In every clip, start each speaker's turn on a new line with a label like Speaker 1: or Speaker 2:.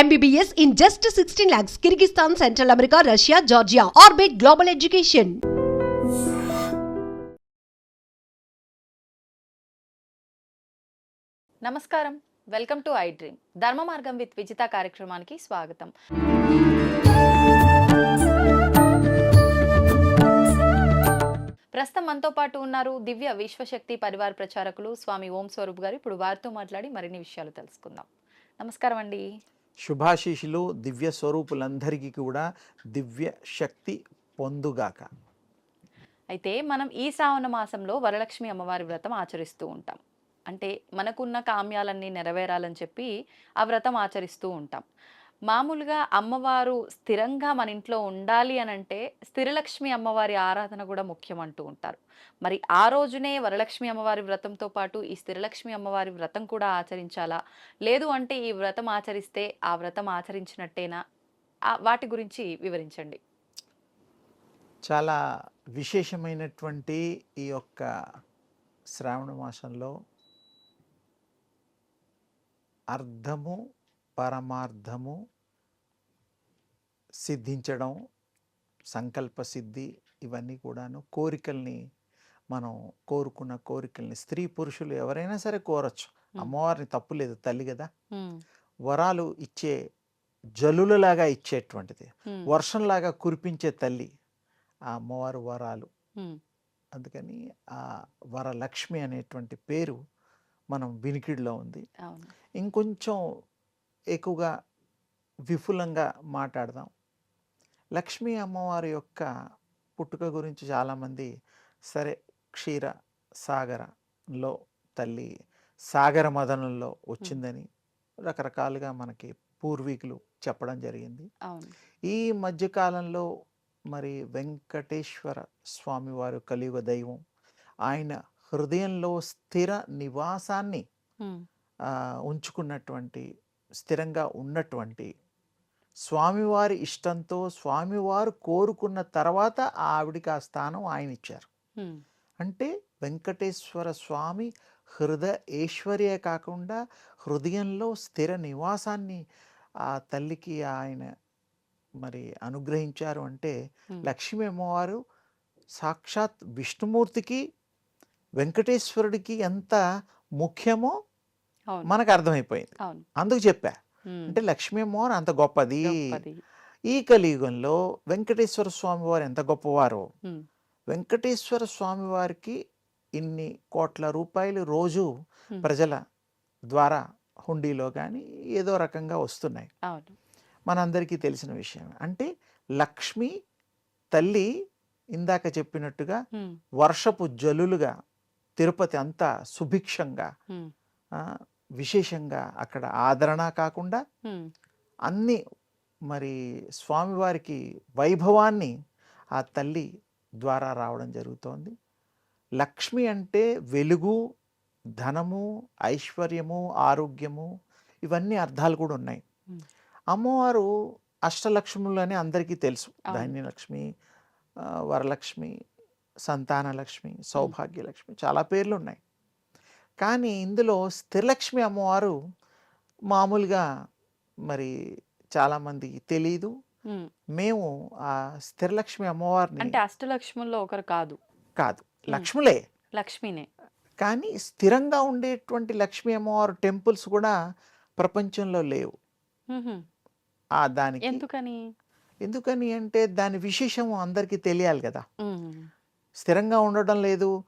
Speaker 1: MBBS in just 16 lakhs, Kyrgyzstan central America Russia Georgia Orbit global education
Speaker 2: నమస్కారం. Welcome to I dream Dharma Margam with Vijitha కార్యక్రమానికి స్వాగతం. ప్రస్తుతం మనతో పాటు ఉన్నారు దివ్య విశ్వశక్తి పరివార ప్రచారకులు స్వామి ఓం స్వరూప్ గారు. ఇప్పుడు వారితో మాట్లాడి మరిన్ని విషయాలు తెలుసుకుందాం. నమస్కారం అండి.
Speaker 3: శుభాశీషులు దివ్య స్వరూపులందరికీ కూడా దివ్య శక్తి పొందుగాక.
Speaker 2: అయితే మనం ఈ శ్రావణ మాసంలో వరలక్ష్మి అమ్మవారి వ్రతం ఆచరిస్తూ ఉంటాం. అంటే మనకున్న కామ్యాలన్నీ నెరవేరాలని చెప్పి ఆ వ్రతం ఆచరిస్తూ ఉంటాం. మామూలుగా అమ్మవారు స్థిరంగా మన ఇంట్లో ఉండాలి అని అంటే స్థిరలక్ష్మి అమ్మవారి ఆరాధన కూడా ముఖ్యం అంటూ ఉంటారు. మరి ఆ రోజునే వరలక్ష్మి అమ్మవారి వ్రతంతో పాటు ఈ స్థిరలక్ష్మి అమ్మవారి వ్రతం కూడా ఆచరించాలా? లేదు అంటే ఈ వ్రతం ఆచరిస్తే ఆ వ్రతం ఆచరించినట్టేనా? వాటి గురించి వివరించండి.
Speaker 3: చాలా విశేషమైనటువంటి ఈ యొక్క శ్రావణ మాసంలో అర్థము పరమార్థము సిద్ధించడం సంకల్ప సిద్ధి ఇవన్నీ కూడాను కోరికల్ని మనం కోరుకున్న కోరికల్ని స్త్రీ పురుషులు ఎవరైనా సరే కోరచ్చు. అమ్మవారిని తప్పులేదు తల్లి కదా. వరాలు ఇచ్చే జలులలాగా ఇచ్చేటువంటిది. వర్షంలాగా కురిపించే తల్లి ఆ అమ్మవారు వరాలు. అందుకని ఆ వరలక్ష్మి అనేటువంటి పేరు మనం వినికిడిలో ఉంది. ఇంకొంచెం ఎక్కువగా విపులంగా మాట్లాడదాం. లక్ష్మీ అమ్మవారి యొక్క పుట్టుక గురించి చాలామంది సరే క్షీర సాగరలో తల్లి సాగర మదనంలో వచ్చిందని రకరకాలుగా మనకి పూర్వీకులు చెప్పడం జరిగింది. ఈ మధ్యకాలంలో మరి వెంకటేశ్వర స్వామివారు కలియుగ దైవం ఆయన హృదయంలో స్థిర నివాసాన్ని ఉంచుకున్నటువంటి స్థిరంగా ఉన్నటువంటి స్వామివారి ఇష్టంతో స్వామివారు కోరుకున్న తర్వాత ఆవిడికి ఆ స్థానం ఆయన ఇచ్చారు అంటే వెంకటేశ్వర స్వామి హృదయ ఐశ్వర్యే కాకుండా హృదయంలో స్థిర నివాసాన్ని ఆ తల్లికి ఆయన మరి అనుగ్రహించారు అంటే. లక్ష్మీ అమ్మవారు సాక్షాత్ విష్ణుమూర్తికి వెంకటేశ్వరుడికి ఎంత ముఖ్యమో మనకు అర్థమైపోయింది అందుకు చెప్పా. అంటే లక్ష్మీ అమ్మవారు అంత గొప్పది. ఈ కలియుగంలో వెంకటేశ్వర స్వామి వారు ఎంత గొప్పవారో. వెంకటేశ్వర స్వామి వారికి ఇన్ని కోట్ల రూపాయలు రోజు. ప్రజల ద్వారా హుండీలో కానీ ఏదో రకంగా వస్తున్నాయి. మనందరికీ తెలిసిన విషయం. అంటే లక్ష్మి తల్లి ఇందాక చెప్పినట్టుగా వర్షపు జల్లులుగా తిరుపతి అంతా సుభిక్షంగా విశేషంగా అక్కడ ఆదరణ కాకుండా అన్ని మరి స్వామివారికి వైభవాన్ని ఆ తల్లి ద్వారా రావడం జరుగుతోంది. లక్ష్మి అంటే వెలుగు ధనము ఐశ్వర్యము ఆరోగ్యము ఇవన్నీ అర్థాలు కూడా ఉన్నాయి. అమ్మవారు అష్టలక్ష్ములు అని అందరికీ తెలుసు. ధాన్యలక్ష్మి వరలక్ష్మి సంతానలక్ష్మి సౌభాగ్యలక్ష్మి చాలా పేర్లు ఉన్నాయి. కానీ ఇందులో స్థిరలక్ష్మి అమ్మవారు మామూలుగా మరి చాలామందికి తెలీదు. మేము ఆ స్థిరలక్ష్మి అమ్మవారిని
Speaker 2: అంటే అష్టలక్ష్ముల్లో ఒకరు కాదు.
Speaker 3: కాదు. లక్ష్ములే.
Speaker 2: లక్ష్మినే.
Speaker 3: కానీ స్థిరంగా ఉండేటువంటి లక్ష్మీ అమ్మవారు టెంపుల్స్ కూడా ప్రపంచంలో లేవు. ఆ దానికి
Speaker 2: ఎందుకని?
Speaker 3: ఎందుకని అంటే దాని విశేషం అందరికీ తెలియాలి కదా. స్థిరంగా ఉండడం లేదు.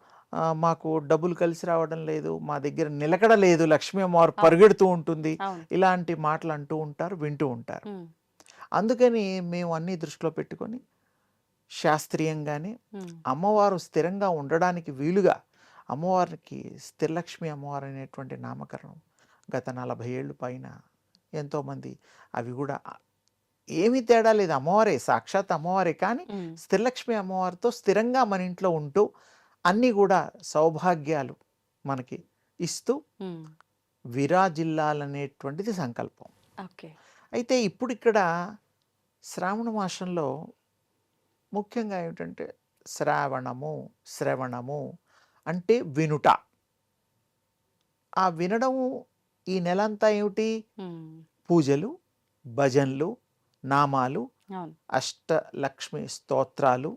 Speaker 3: మాకు డబ్బులు కలిసి రావడం లేదు మా దగ్గర నిలకడ లేదు లక్ష్మీ అమ్మవారు పరిగెడుతూ ఉంటుంది. ఇలాంటి మాటలు అంటూ ఉంటారు వింటూ ఉంటారు. అందుకని మేము అన్నీ దృష్టిలో పెట్టుకొని శాస్త్రీయంగానే అమ్మవారు స్థిరంగా ఉండడానికి వీలుగా అమ్మవారికి స్థిరలక్ష్మి అమ్మవారు అనేటువంటి నామకరణం గత నలభై ఏళ్ళు పైన ఎంతోమంది అవి కూడా ఏమీ తేడా లేదు. అమ్మవారే సాక్షాత్ అమ్మవారే కానీ స్థిరలక్ష్మి అమ్మవారితో స్థిరంగా మన ఇంట్లో ఉంటూ అన్నీ కూడా సౌభాగ్యాలు మనకి ఇస్తూ. విరాజిల్లాలనేటువంటిది సంకల్పం.
Speaker 2: ఓకే.
Speaker 3: అయితే ఇప్పుడు ఇక్కడ శ్రావణ మాసంలో ముఖ్యంగా ఏమిటంటే శ్రావణము శ్రవణము అంటే వినుట. ఆ వినడము ఈ నెలంతా ఏమిటి?
Speaker 2: ఉమ్,
Speaker 3: పూజలు భజన్లు నామాలు అష్టలక్ష్మి స్తోత్రాలు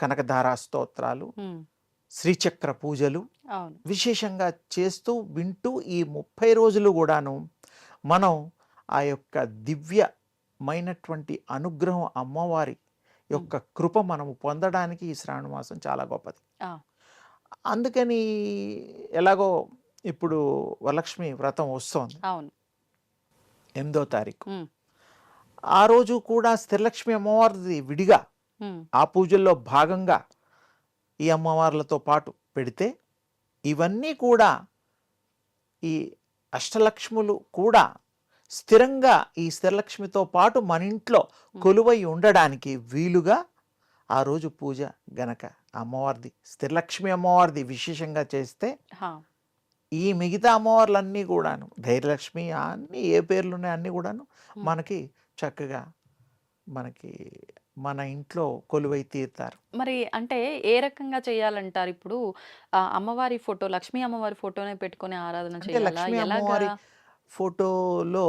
Speaker 3: కనకధారా స్తోత్రాలు శ్రీచక్ర పూజలు విశేషంగా చేస్తూ వింటూ ఈ ముప్పై రోజులు కూడాను మనం ఆ యొక్క దివ్యమైనటువంటి అనుగ్రహం అమ్మవారి యొక్క కృప మనము పొందడానికి ఈ శ్రావణ మాసం చాలా గొప్పది. అందుకని ఎలాగో ఇప్పుడు వరలక్ష్మి వ్రతం వస్తోంది. ఎనిమిదో తారీఖు. ఆ రోజు కూడా స్థిరలక్ష్మి అమ్మవారిది విడిగా ఆ పూజల్లో భాగంగా ఈ అమ్మవార్లతో పాటు పెడితే ఇవన్నీ కూడా ఈ అష్టలక్ష్ములు కూడా స్థిరంగా ఈ స్థిరలక్ష్మితో పాటు మన ఇంట్లో కొలువై ఉండడానికి వీలుగా ఆ రోజు పూజ గనక అమ్మవారిది స్థిరలక్ష్మి అమ్మవారిది విశేషంగా చేస్తే ఈ మిగతా అమ్మవార్లన్నీ కూడాను ధైర్యలక్ష్మి అన్నీ ఏ పేర్లు ఉన్నాయి అన్నీ కూడాను. మనకి చక్కగా మనకి మన ఇంట్లో కొలువై తీరుతారు.
Speaker 2: మరి అంటే ఏ రకంగా చేయాలంటారు ఇప్పుడు? ఆ అమ్మవారి ఫోటో లక్ష్మీ అమ్మవారి ఫోటోనే పెట్టుకొని ఆరాధన
Speaker 3: అంటే
Speaker 2: చేయాలా?
Speaker 3: లక్ష్మీ
Speaker 2: ఎలాగా?
Speaker 3: అమ్మవారి ఫోటోలో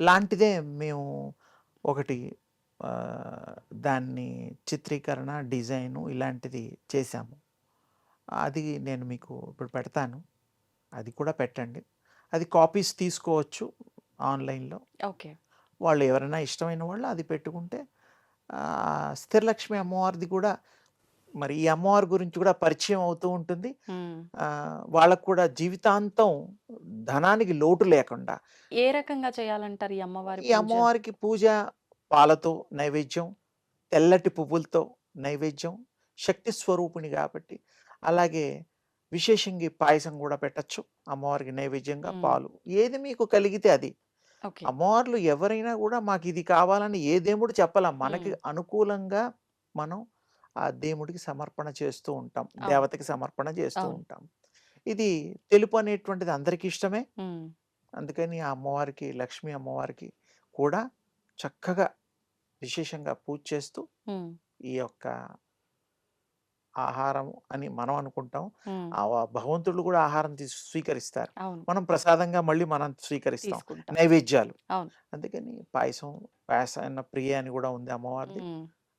Speaker 3: లాంటిదే మేము ఒకటి ఆ, దాన్ని చిత్రీకరణ డిజైను ఇలాంటిది చేశాము. అది నేను మీకు ఇప్పుడు పెడతాను. అది కూడా పెట్టండి. అది కాపీస్ తీసుకోవచ్చు ఆన్లైన్లో.
Speaker 2: ఓకే.
Speaker 3: వాళ్ళు ఎవరైనా ఇష్టమైన వాళ్ళు అది పెట్టుకుంటే స్థిరలక్ష్మి అమ్మవారిది కూడా మరి ఈ అమ్మవారి గురించి కూడా పరిచయం అవుతూ ఉంటుంది. వాళ్ళకు కూడా జీవితాంతం ధనానికి లోటు లేకుండా
Speaker 2: ఏ రకంగా చేయాలంటారు ఈ అమ్మవారి
Speaker 3: ఈ అమ్మవారికి పూజ పాలతో నైవేద్యం తెల్లటి పువ్వులతో నైవేద్యం శక్తి స్వరూపిణి కాబట్టి అలాగే విశేషంగా పాయసం కూడా పెట్టచ్చు. అమ్మవారికి నైవేద్యంగా. పాలు. ఏది మీకు కలిగితే అది.
Speaker 2: ఓకే.
Speaker 3: అమ్మవార్లు ఎవరైనా కూడా మాకు ఇది కావాలని ఏ దేవుడు చెప్పాలా. మనకి. అనుకూలంగా మనం ఆ దేవుడికి సమర్పణ చేస్తూ ఉంటాం.
Speaker 2: అవును.
Speaker 3: దేవతకి సమర్పణ చేస్తూ
Speaker 2: అవును.
Speaker 3: ఉంటాం. ఇది తెలుపు అనేటువంటిది అందరికీ ఇష్టమే.
Speaker 2: ఉమ్,
Speaker 3: అందుకని ఆ అమ్మవారికి లక్ష్మీ అమ్మవారికి కూడా చక్కగా విశేషంగా పూజ చేస్తూ
Speaker 2: ఉమ్,
Speaker 3: ఈ యొక్క ఆహారం అని మనం అనుకుంటాం. ఆ భగవంతుడు కూడా ఆహారం తీసు స్వీకరిస్తారు. మనం ప్రసాదంగా మళ్ళీ మనం స్వీకరిస్తాం. నైవేద్యాలు. అందుకని పాయసం పాయసాన్న ప్రియ అని కూడా ఉంది అమ్మవారిది.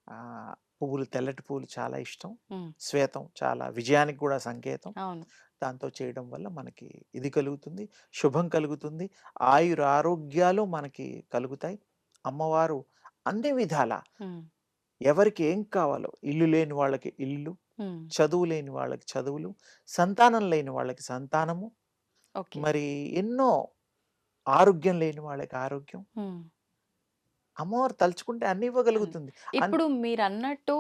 Speaker 3: ఆ పువ్వులు తెల్లటి పువ్వులు చాలా ఇష్టం. శ్వేతం చాలా విజయానికి కూడా సంకేతం. దాంతో చేయడం వల్ల మనకి ఇది కలుగుతుంది శుభం కలుగుతుంది ఆయుర ఆరోగ్యాలు మనకి కలుగుతాయి. అమ్మవారు అన్ని విధాల ఎవరికి ఏం కావాలో ఇల్లు లేని వాళ్ళకి ఇల్లు చదువు లేని వాళ్ళకి చదువులు సంతానం లేని వాళ్ళకి సంతానము
Speaker 2: ఓకే.
Speaker 3: మరి ఎన్నో ఆరోగ్యం లేని వాళ్ళకి ఆరోగ్యం. అమ్మవారు తలుచుకుంటే అన్ని ఇవ్వగలుగుతుంది.
Speaker 2: ఇప్పుడు మీరు అన్నట్టు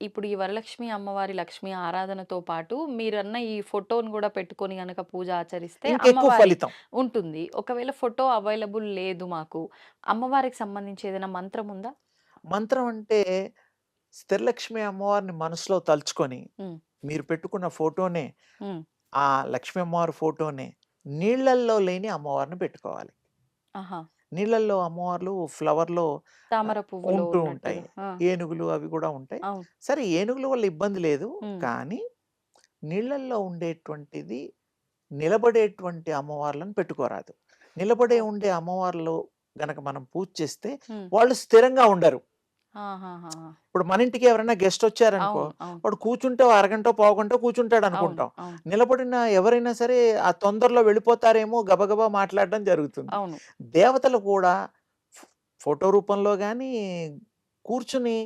Speaker 2: ఇప్పుడు ఈ వరలక్ష్మి అమ్మవారి లక్ష్మి ఆరాధనతో పాటు మీరన్న ఈ ఫోటోని కూడా పెట్టుకొని గనక పూజ ఆచరిస్తే
Speaker 3: ఫలితం.
Speaker 2: ఉంటుంది. ఒకవేళ ఫోటో అవైలబుల్ లేదు మాకు అమ్మవారికి సంబంధించి ఏదైనా మంత్రం ఉందా?
Speaker 3: మంత్రం అంటే స్థిరలక్ష్మి అమ్మవారిని మనసులో తలుచుకొని. మీరు పెట్టుకున్న ఫోటోనే ఆ లక్ష్మీ అమ్మవారి ఫోటోనే నీళ్ళల్లో లేని అమ్మవారిని పెట్టుకోవాలి నీళ్ళల్లో అమ్మవార్లు ఫ్లవర్లో
Speaker 2: తామర పువ్వులు
Speaker 3: ఉంటూ. ఉంటాయి. ఏనుగులు అవి కూడా ఉంటాయి సరే ఏనుగుల వల్ల ఇబ్బంది లేదు. కానీ నీళ్ళల్లో ఉండేటువంటిది నిలబడేటువంటి అమ్మవార్లను పెట్టుకోరాదు నిలబడే ఉండే అమ్మవార్లు గనక మనం పూజ చేస్తే వాళ్ళు స్థిరంగా ఉండరు. ఇప్పుడు మన ఇంటికి ఎవరైనా గెస్ట్ వచ్చారనుకో వాడు కూర్చుంటే అరగంట పావుగంట కూర్చుంటాడు అనుకుంటాం. నిలబడిన ఎవరైనా సరే ఆ తొందరలో వెళ్ళిపోతారేమో గబగబా మాట్లాడడం జరుగుతుంది. దేవతలు కూడా ఫోటో రూపంలో కానీ కూర్చుని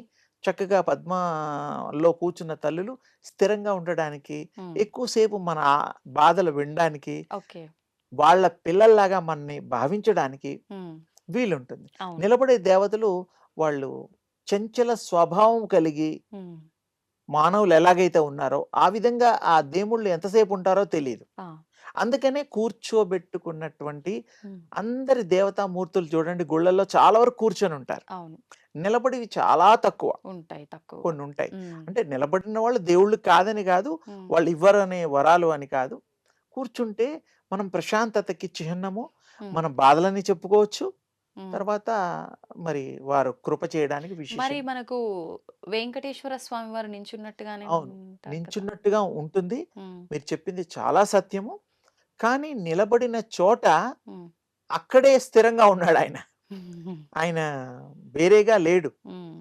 Speaker 3: చక్కగా పద్మలో కూర్చున్న తల్లులు స్థిరంగా ఉండడానికి ఎక్కువసేపు మన బాధలు వినడానికి వాళ్ళ పిల్లల్లాగా మనని భావించడానికి వీలుంటుంది. నిలబడే దేవతలు వాళ్ళు చంచల స్వభావం కలిగి మానవులు ఎలాగైతే ఉన్నారో ఆ విధంగా ఆ దేవుళ్ళు ఎంతసేపు ఉంటారో తెలియదు అందుకనే కూర్చోబెట్టుకున్నటువంటి అందరి దేవతామూర్తులు చూడండి గుళ్ళల్లో చాలా వరకు కూర్చొని ఉంటారు. నిలబడివి చాలా తక్కువ.
Speaker 2: ఉంటాయి తక్కువ.
Speaker 3: కొన్ని ఉంటాయి అంటే నిలబడిన వాళ్ళు దేవుళ్ళు కాదని కాదు వాళ్ళు ఇవ్వరు అనే వరాలు అని కాదు. కూర్చుంటే మనం ప్రశాంతతకి చిహ్నము మన బాధలని చెప్పుకోవచ్చు. తర్వాత మరి వారు కృప చేయడానికి
Speaker 2: మరి
Speaker 3: విశేషం
Speaker 2: మనకు వెంకటేశ్వర స్వామి వారు నించున్నట్టుగానే
Speaker 3: అవును,
Speaker 2: ఉంటారు కదా?
Speaker 3: నించున్నట్టుగా ఉంటుంది.
Speaker 2: ఉమ్,
Speaker 3: మీరు చెప్పింది చాలా సత్యము. కానీ నిలబడిన చోట
Speaker 2: ఉమ్,
Speaker 3: అక్కడే స్థిరంగా ఉన్నాడు ఆయన. ఆయన వేరేగా లేడు.
Speaker 2: ఉమ్.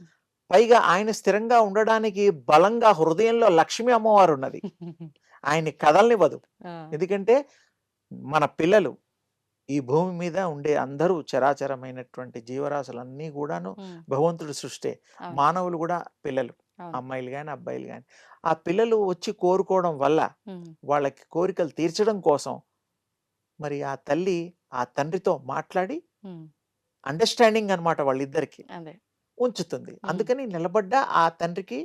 Speaker 3: పైగా ఆయన స్థిరంగా ఉండడానికి బలంగా హృదయంలో లక్ష్మీ అమ్మవారు ఉన్నది. ఆయన్ని కదలనివ్వదు.
Speaker 2: ఆ,
Speaker 3: ఎందుకంటే మన పిల్లలు ఈ భూమి మీద ఉండే అందరూ చరాచరమైనటువంటి జీవరాశులన్నీ కూడాను
Speaker 2: ఉమ్,
Speaker 3: భగవంతుడి సృష్టే.
Speaker 2: అవును.
Speaker 3: మానవులు కూడా పిల్లలు.
Speaker 2: అవును.
Speaker 3: అమ్మాయిలు కానీ అబ్బాయిలు కానీ ఆ పిల్లలు వచ్చి కోరుకోవడం వల్ల
Speaker 2: ఉమ్,
Speaker 3: వాళ్ళకి కోరికలు తీర్చడం కోసం మరి ఆ తల్లి ఆ తండ్రితో మాట్లాడి
Speaker 2: ఉమ్,
Speaker 3: అండర్స్టాండింగ్ అన్నమాట వాళ్ళిద్దరికి
Speaker 2: అదే.
Speaker 3: ఉంచుతుంది. అందుకని నిలబడ్డ ఆ తండ్రికి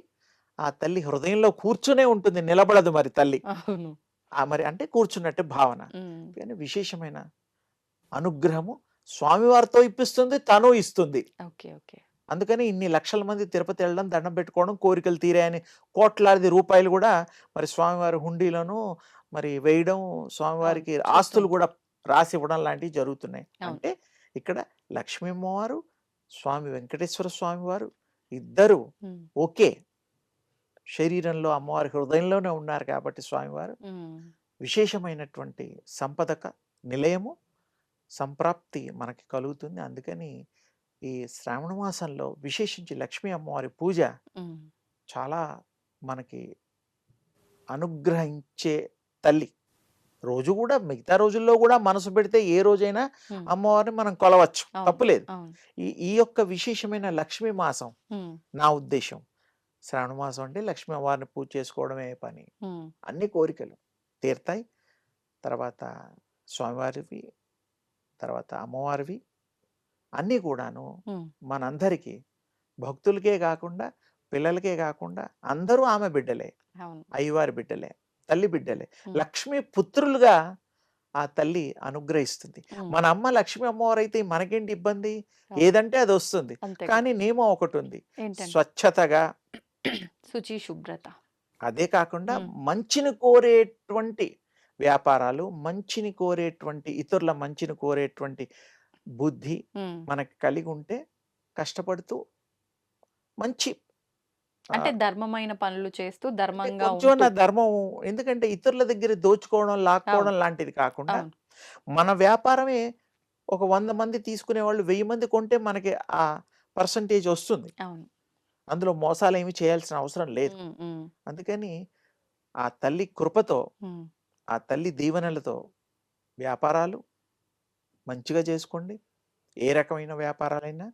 Speaker 3: ఆ తల్లి హృదయంలో కూర్చునే ఉంటుంది. నిలబడదు మరి తల్లి.
Speaker 2: అవును.
Speaker 3: ఆ మరి అంటే కూర్చున్నట్టే భావన.
Speaker 2: ఉమ్,
Speaker 3: కానీ విశేషమైన అనుగ్రహము స్వామివారితో ఇప్పిస్తుంది తను ఇస్తుంది.
Speaker 2: Okay okay.
Speaker 3: అందుకని ఇన్ని లక్షల మంది తిరుపతి వెళ్ళడం దండం పెట్టుకోవడం కోరికలు తీరాయని కోట్లాది రూపాయలు కూడా మరి స్వామివారి హుండీలోను మరి వేయడం స్వామివారికి. ఆస్తులు కూడా రాసి ఇవ్వడం లాంటివి జరుగుతున్నాయి. అంటే ఇక్కడ లక్ష్మీ అమ్మవారు స్వామి వెంకటేశ్వర స్వామి వారు ఇద్దరు ఒకే శరీరంలో అమ్మవారి హృదయంలోనే ఉన్నారు కాబట్టి స్వామివారు. విశేషమైనటువంటి సంపదక నిలయము సంప్రాప్తి మనకి కలుగుతుంది. అందుకని ఈ శ్రావణ మాసంలో విశేషించి లక్ష్మీ అమ్మవారి పూజ చాలా మనకి అనుగ్రహించే తల్లి. రోజు కూడా మిగతా రోజుల్లో కూడా మనసు పెడితే ఏ రోజైనా అమ్మవారిని మనం కొలవచ్చు. తప్పులేదు. ఈ ఈ యొక్క విశేషమైన లక్ష్మీ మాసం నా ఉద్దేశం. శ్రావణ మాసం అంటే లక్ష్మీ అమ్మవారిని పూజ చేసుకోవడమే పని. అన్ని కోరికలు తీరుతాయి. తర్వాత స్వామివారివి తర్వాత అమ్మవారివి. అన్నీ కూడాను మనందరికీ భక్తులకే కాకుండా పిల్లలకే కాకుండా అందరూ ఆమె బిడ్డలే. అయ్యవారి బిడ్డలే తల్లి బిడ్డలే. లక్ష్మీ పుత్రులుగా ఆ తల్లి అనుగ్రహిస్తుంది. మన అమ్మ లక్ష్మీ అమ్మవారు అయితే మనకేంటి ఇబ్బంది. ఏదంటే అది వస్తుంది. కానీ నియమం ఒకటి ఉంది. స్వచ్ఛతగా
Speaker 2: శుచి శుభ్రత.
Speaker 3: అదే కాకుండా. మంచిని కోరేటువంటి వ్యాపారాలు మంచిని కోరేటువంటి ఇతరుల మంచిని కోరేటువంటి బుద్ధి మనకి కలిగి ఉంటే కష్టపడుతూ మంచి
Speaker 2: అంటే ధర్మమైన పనులు చేస్తూ ధర్మంగా
Speaker 3: కొంచెం నా ధర్మం ఎందుకంటే ఇతరుల దగ్గర దోచుకోవడం లాక్కోవడం లాంటిది కాకుండా మన వ్యాపారమే ఒక వంద మంది తీసుకునే వాళ్ళు వెయ్యి మంది కొంటే మనకి ఆ పర్సంటేజ్ వస్తుంది. అందులో మోసాలు ఏమి చేయాల్సిన అవసరం లేదు. అందుకని ఆ తల్లి కృపతో ఆ తల్లి దీవెనలతో వ్యాపారాలు మంచిగా చేసుకోండి. ఏ రకమైన వ్యాపారాలైనా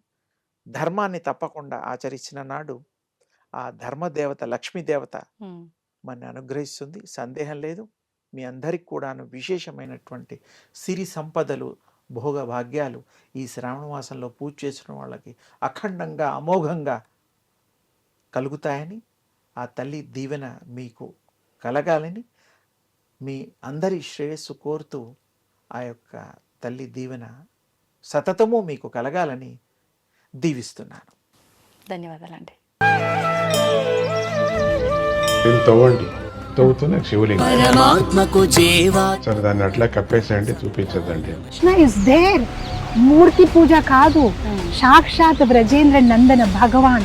Speaker 3: ధర్మాన్ని తప్పకుండా ఆచరించిన నాడు ఆ ధర్మదేవత లక్ష్మీదేవత మన అనుగ్రహిస్తుంది. సందేహం లేదు. మీ అందరికి కూడాను విశేషమైనటువంటి సిరి సంపదలు భోగ భాగ్యాలు ఈ శ్రావణ మాసంలో పూజ చేసిన వాళ్ళకి అఖండంగా అమోఘంగా కలుగుతాయని ఆ తల్లి దీవెన మీకు కలగాలని మీ అందరి శ్రేయస్సు కోరుతూ ఆ యొక్క తల్లి దీవెన సతతము మీకు కలగాలని దీవిస్తున్నాను.
Speaker 2: ధన్యవాదాలండి.
Speaker 4: దీన్ని తవ్వండి. తవ్వుతూనే శివలింగం.
Speaker 5: పరమాత్మకు జీవా.
Speaker 4: సరే దాన్ని అట్లా కప్పేసేయండి చూపించదండి
Speaker 6: కృష్ణ ఇస్ దేర్ మూర్తి పూజ కాదు. సాక్షాత్ బ్రజేంద్ర నందన భగవాన్.